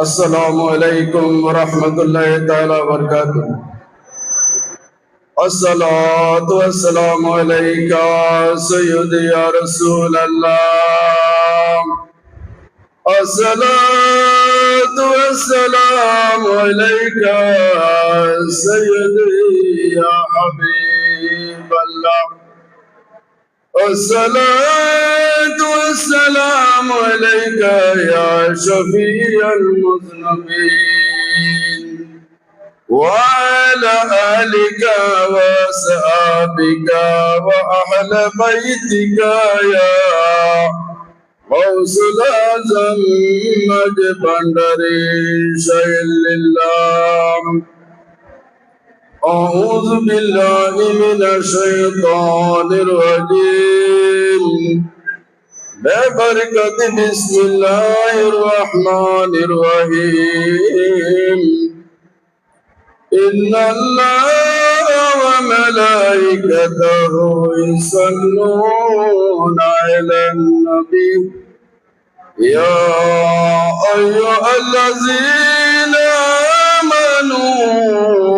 السلام عليكم ورحمة الله تعالى وبركاته. الصلاة والسلام عليك سيدي يا رسول الله. الصلاة والسلام عليك سيدي يا حبيب الله. الصلاة والسلام عليك يا شفيع المذنبين. وعلى آلك وأصحابك وأهل بيتك يا غوث الأعظم مجبندري شيل الله أعوذ بالله من الشيطان الرجيم. ببركة بسم الله الرحمن الرحيم. إن الله وملائكته يصلون على النبي. يا أيها الذين آمنوا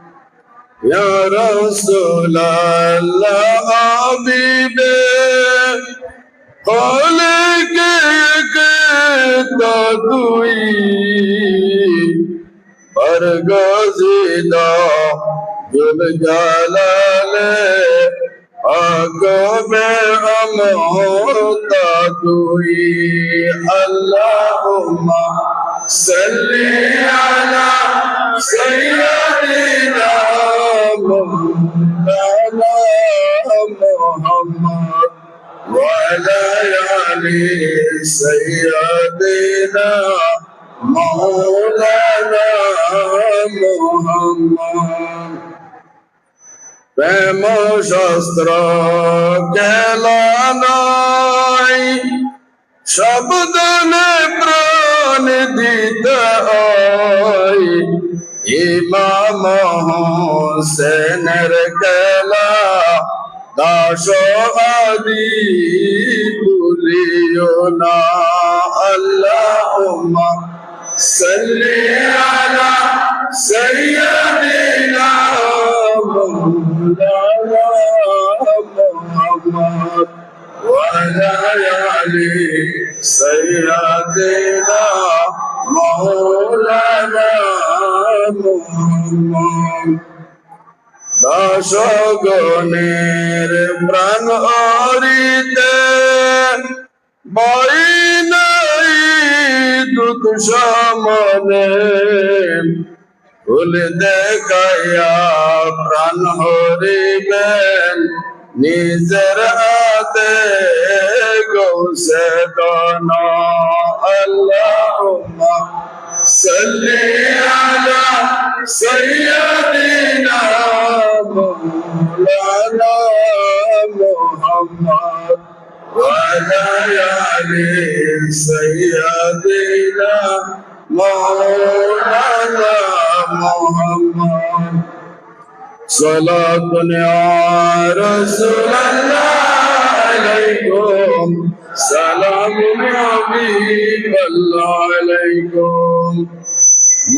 يا رسول الله حبيبي خلق تدوي برغزيدا جل جلال آنکھ میں ہم ہوتا دوئی اللہم صلی علی سیدنا مولانا محمد وعلى آل سيدنا مولانا محمد প্রেম শাস্ত্র সব দলে প্রাণ দিতে হয়। ইমাম হোসেনের গেলা দাস আদি ভুলিও না। আল্লাহ সাল্লি আলা সাইয়্যিদিনা মাওলানা মুহাম্মদ ওয়া আলা আলিহি سيدنا مولانا محمد দাসগণের প্রাণ হরিতে বই নাই দুধ সামনে ফুল দেখাইয়া প্রাণ হরিবেন নিজের হাতে سيدنا اللهم صل على سيدنا مولانا محمد وعلى آل سيدنا مولانا محمد صلاة يا رسول الله عليكم سلام يا حبيب الله عليكم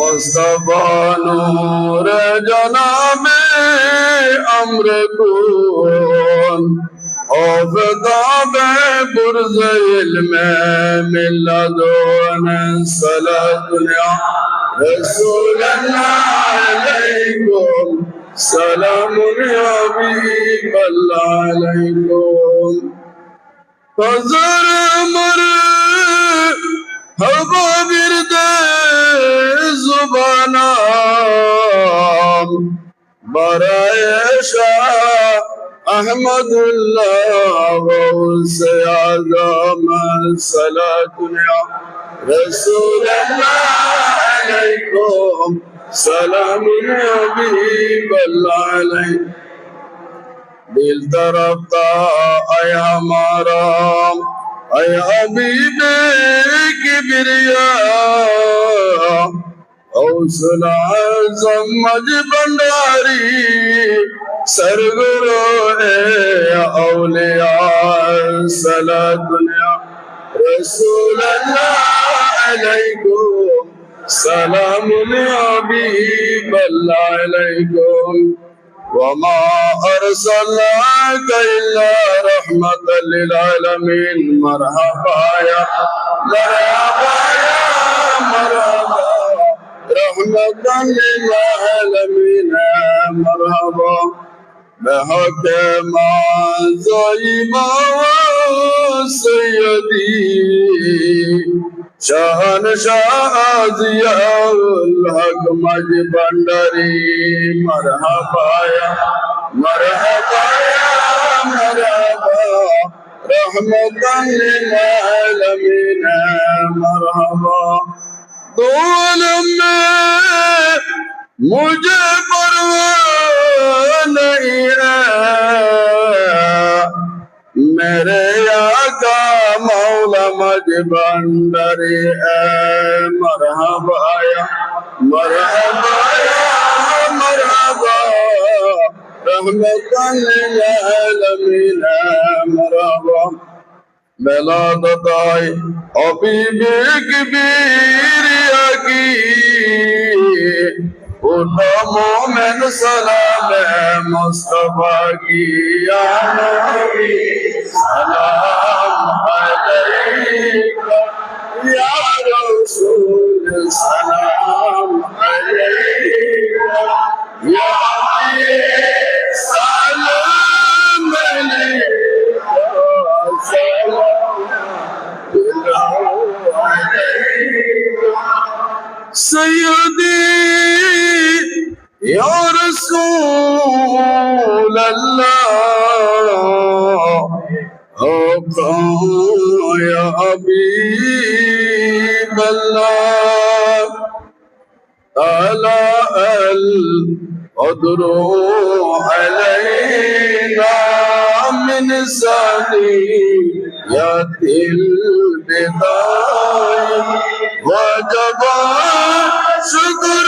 مصطفى نور جناب امر كون وفضاب برز علم من لدن صلاة يا رسول الله عليكم سلام يا حبيب الله Hazır mırı hava bir de zubanam Barayşa Ahmedullah Gavse Azam Salatun Ya Resulallah Aleykum Selamun Ya Bihim Allah Aleykum دل طرفتا اے ہمارا اے حبیب کبریا حوصلہ اعظم مج بنداری سرگرو اے اولیاء سلا دنیا رسول اللہ علیکم سلام علیکم اللہ علیکم وما أرسلناك إلا رحمة للعالمين. مرحبا يا مرحبا يا مرحبا. رحمة للعالمين مرحبا. بحق ما زيما سيدي شهن شاه ضياء الحق مج بندري مرحبا يا مرحبا يا مرحبا رحمة للعالمين مرحبا۔ دول میں مجھے پرواہ نہیں ہے، میرے آقا মৌলামাজ ভান্ডারে মরহবায় মরহবায় মরহবা রহমতান আলমিন মরহবা বেলাদায় অবিবেক বীর উঠো মোমেন সালামে মুস্তফা গিয়া নবী, সালাম আলাইকা ইয়া রাসূল, সালাম আলাইকা ইয়া হাবিব সালাম আলাইকা সালাম আলাইকা سيدي يا رسول الله أبقى يا حبيب الله ألا القدر علينا من سنية البداية وجب شكر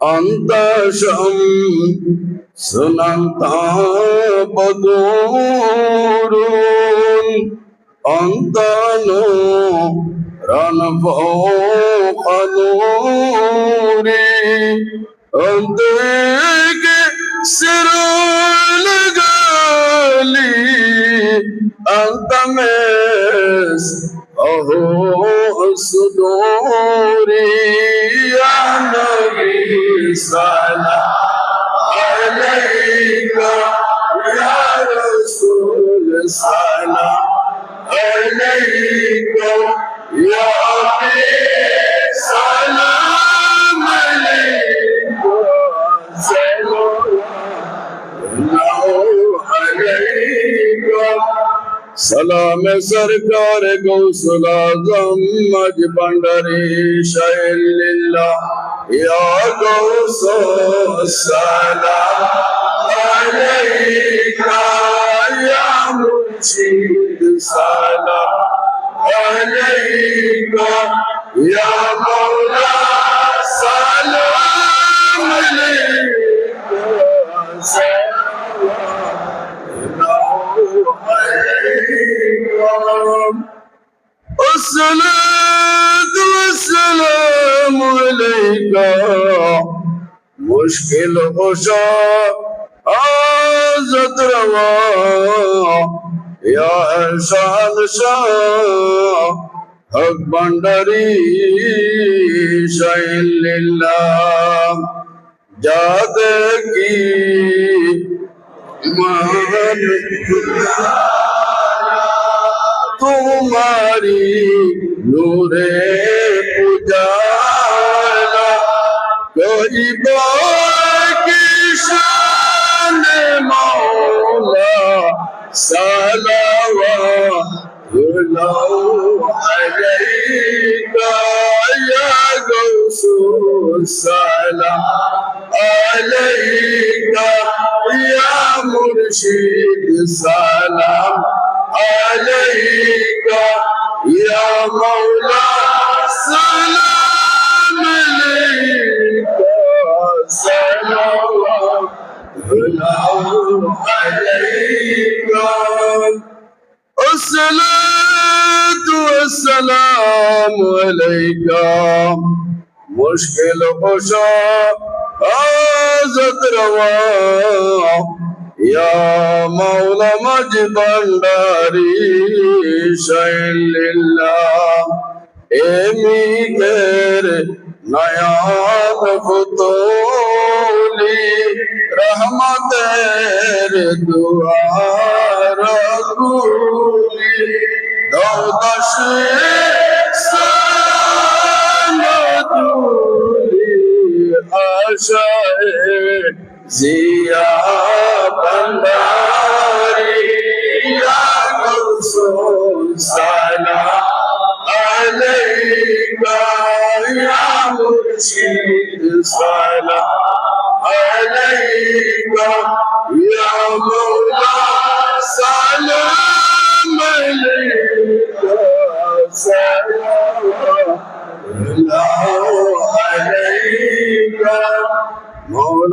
অন্তসম সুনন্ত বদরুন অন্তনু রণব খনুরে অন্তক সিরুল গলি অন্তমেস অহো সুদোরিয়া سلام عليك يا رسول سلام عليك يا سلام سرکار گوسل اعظم مج بندری شاعر للہ یا گوس سلام علیکہ یا مرشد سلام علیکہ یا مولانا الصلاة والسلام عليك. مشکل خوشا. آزد روا. یا احسان شاہ. حق بندری شہن للہ. جاد کی. مان اللہ তোমারি নূরে পুজারা করিব কিশান মৌলা সালাওয়া عليك يا غوث السلام عليك يا مرشد السلام عليك يا مولا سلام عليك صلوات الله عليك الصلاة والسلام عليك مشكل خشا آزت روا يا مولى مجبن داري شيل الله امي تیر نیام خطولی رحمت تیر دعا رکولی دو دشیر سالتولی آشائر জিয়া বন্দারে ইয়া রাসূল সালাম আলাইকা ইয়া মুরশিদ সালাম আলাইকা ইয়া মওলা সালাম আলাইকা সালাম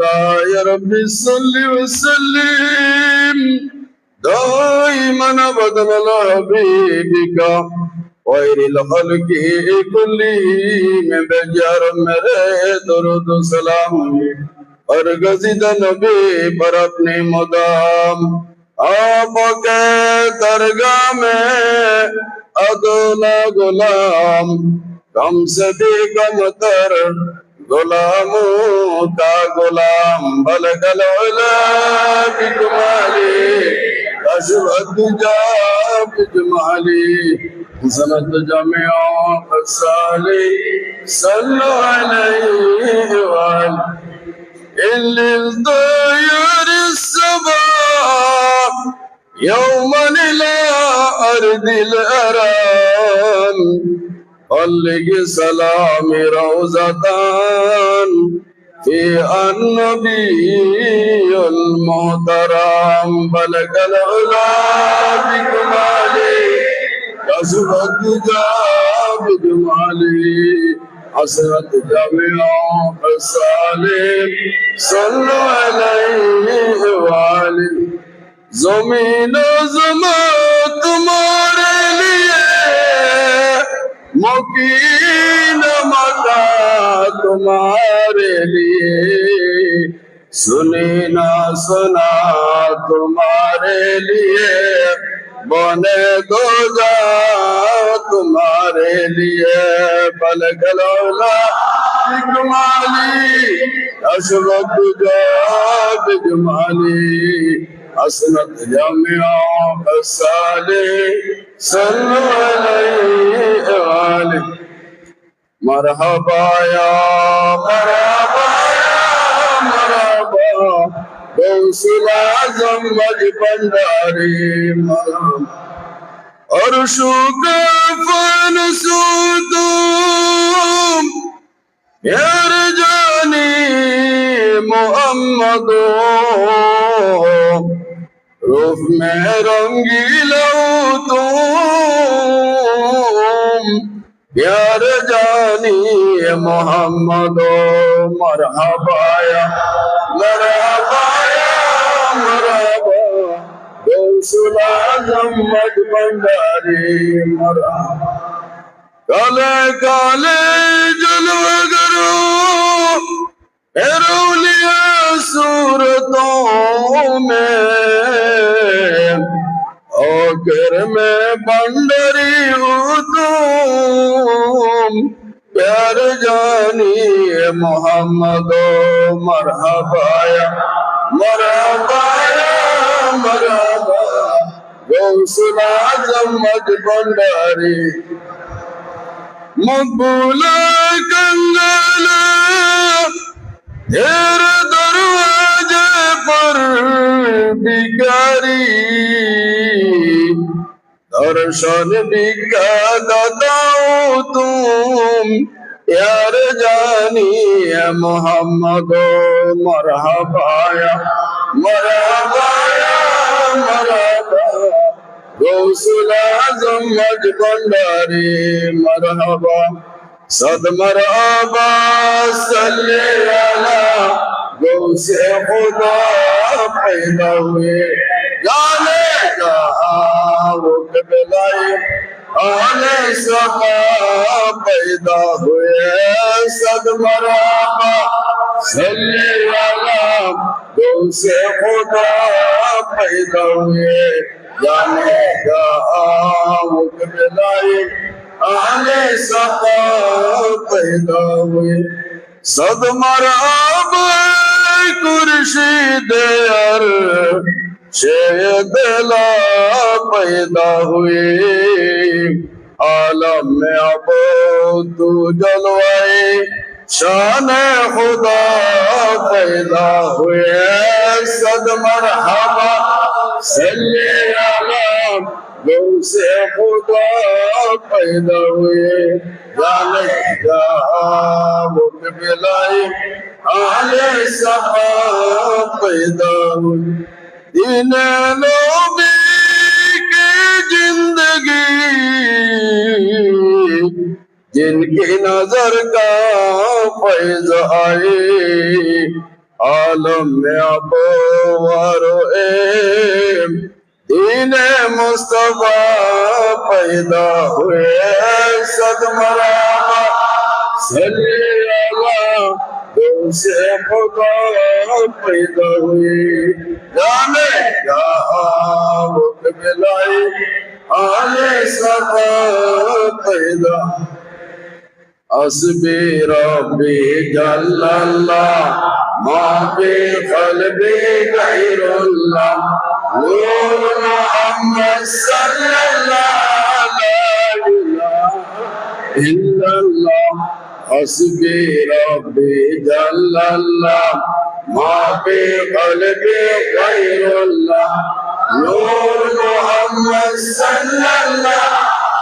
مولاي ربي صل وسلم دائما ابدا على حبيبك خير الخلق كلهم بجار میرے درود و سلام. اور گزیدہ نبی پر اپنے مدام. آپ کے درگاہ میں ادولا غلام. کم سے بھی کم تر غلاموں کا غلام بلغ العلا بکمالی اشبت جا بجمالی حسنت جميع قصالی صلوا عليه وآل إن للطير الصباح يوما إلى أرض الأرام بلغ سلام روزتان في النبي المحترم بلغ العلا بكماله كسب الدجى بجماله حسنت جميع الصالح صلوا عليه وآله زمین و زمان تمام মকিন মাতা তোমার লিয়ে না সোনা তোমার লিয়ে বনে দো যা তোমার লিয়ে বল গলৌলা বিজমালি অশবক বিজমালি حسنت جميع الصالح صلوا عليه وآله مرحبا يا مرحبا يا مرحبا غوث الأعظم مجبنداري مرحبا أرشك فنسوتم يرجاني محمد रूप में रंगीलो तुम प्यार जानी मोहम्मद मरहबाया मरहबाया मरहबा गौसुल आजम मज भंडारी मरहबा काले काले जलवगरो एरोलिया सूरतों में आखिर में बंदरी हूँ तुम प्यार जानिए मोहम्मद मरहबाया मरहबाया मरहबा गौसुल आजम मज भंडारी मकबूल कंगल এর দরওয়াজে পর ভিখারি দর্শন ভিক্ষা দাতাও তুম यार जानिए मोहम्मद मरहबाया मरहबाया मरहबा गौसला जम्मज भंडारी मरहबा صدمر ابا صلی اللہ گم سے خدا پیدا ہوئے جانے کہا وہ قبلائی آنے سفا پیدا ہوئے صدمر ابا صلی اللہ گم سے خدا پیدا ہوئے جانے کہا وہ قبلائی আলে সতা পেদা হয়ে সদমার কুরশিদে আর সে বেলা পেদা হয়ে আলম মে আব তু জলওয়ায়ে शान खुदा पैदा हुए सद मरहबा सल्ले अला دل سے خدا پیدا ہوئے جانک جہاں مجھ ملائی آل سہا پیدا ہوئے دین لوگی کی زندگی جن کی نظر کا فیض آئے عالم میں ابو وارو ایم دین مصطفیٰ پیدا ہوئے صد مرامہ صلی اللہ تم سے خدا پیدا ہوئی۔ جانے کہاں ملائی آنے صفا پیدا۔ حسبي ربي جل الله ما في قلبي غير الله نور محمد صلى الله لا اله الا الله حسبي ربي جل الله ما في قلبي غير الله نور محمد صلى الله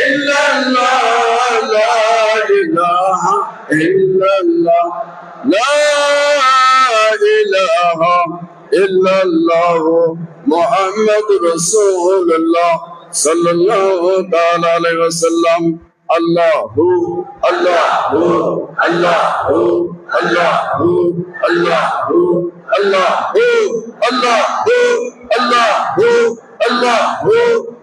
illallah la ilaha illallah la ilaha illallah muhammad rasulullah sallallahu ta'ala alaihi wasallam Allahu Allahu Allahu Allahu Allahu Allahu Allahu Allahu Allahu